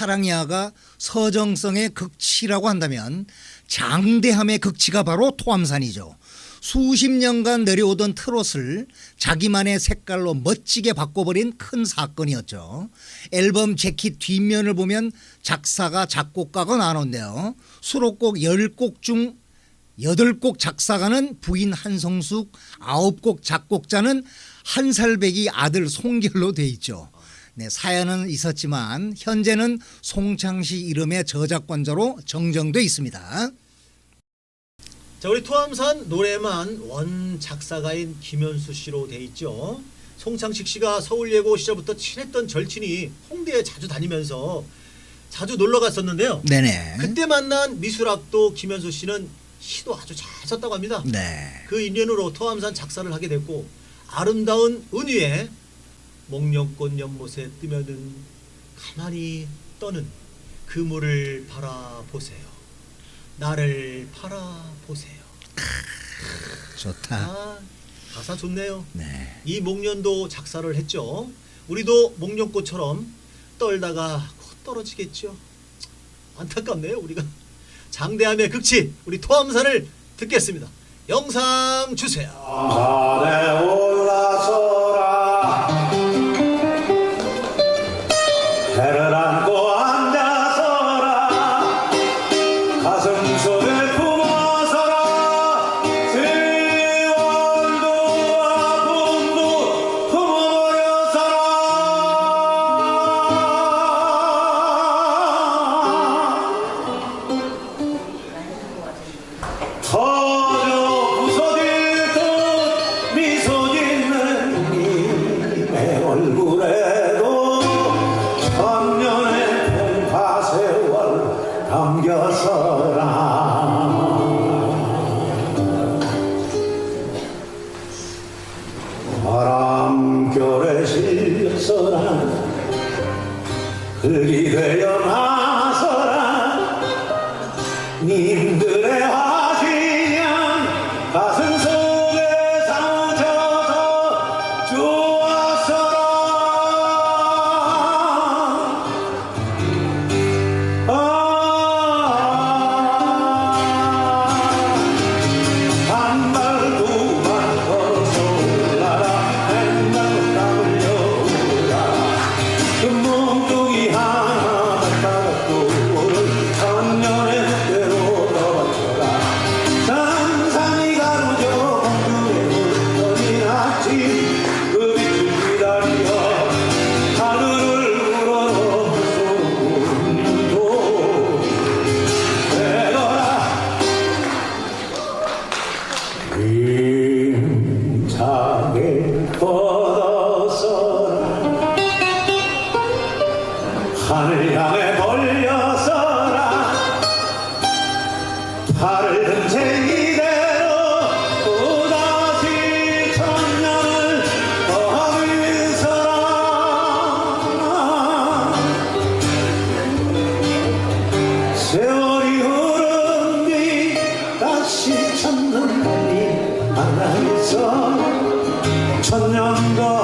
사랑야가 서정성의 극치라고 한다면 장대함의 극치가 바로 토암산이죠. 수십 년간 내려오던 트롯을 자기만의 색깔로 멋지게 바꿔버린 큰 사건이었죠. 앨범 재킷 뒷면을 보면 작사가 작곡가가 나오는데요. 수록곡 10곡 중 여덟 곡 작사가는 부인 한성숙, 아홉 곡 작곡자는 한살배기 아들 송결로 돼 있죠. 네, 사연은 있었지만 현재는 송창시 이름의 저작권자로 정정돼 있습니다. 자 우리 토암산 노래만 원 작사가인 김현수 씨로 돼 있죠. 송창식 씨가 서울예고 시절부터 친했던 절친이 홍대에 자주 다니면서 자주 놀러 갔었는데요. 네네. 그때 만난 미술학도 김현수 씨는 시도 아주 잘 썼다고 합니다. 네. 그 인연으로 토암산 작사를 하게 됐고 아름다운 은위에 목련꽃 연못에 뜨면은 가만히 떠는 그물을 바라보세요. 나를 바라보세요. 좋다. 아, 가사 좋네요. 네. 이 목련도 작사를 했죠. 우리도 목련꽃처럼 떨다가 곧 떨어지겠죠. 안타깝네요, 우리가. 장대함의 극치, 우리 토암산을 듣겠습니다. 영상 주세요. 산에 배를 안고 앉아서라. 가슴 속에 품어서라. 세월도 아픔도 품어버려서라. 터져 부서질 듯 미소 짓는 이내 얼굴에 세월 담겨서라. 바람결에 실려서라 흙이 되어 나 찾는 날이 하나 있어 천년도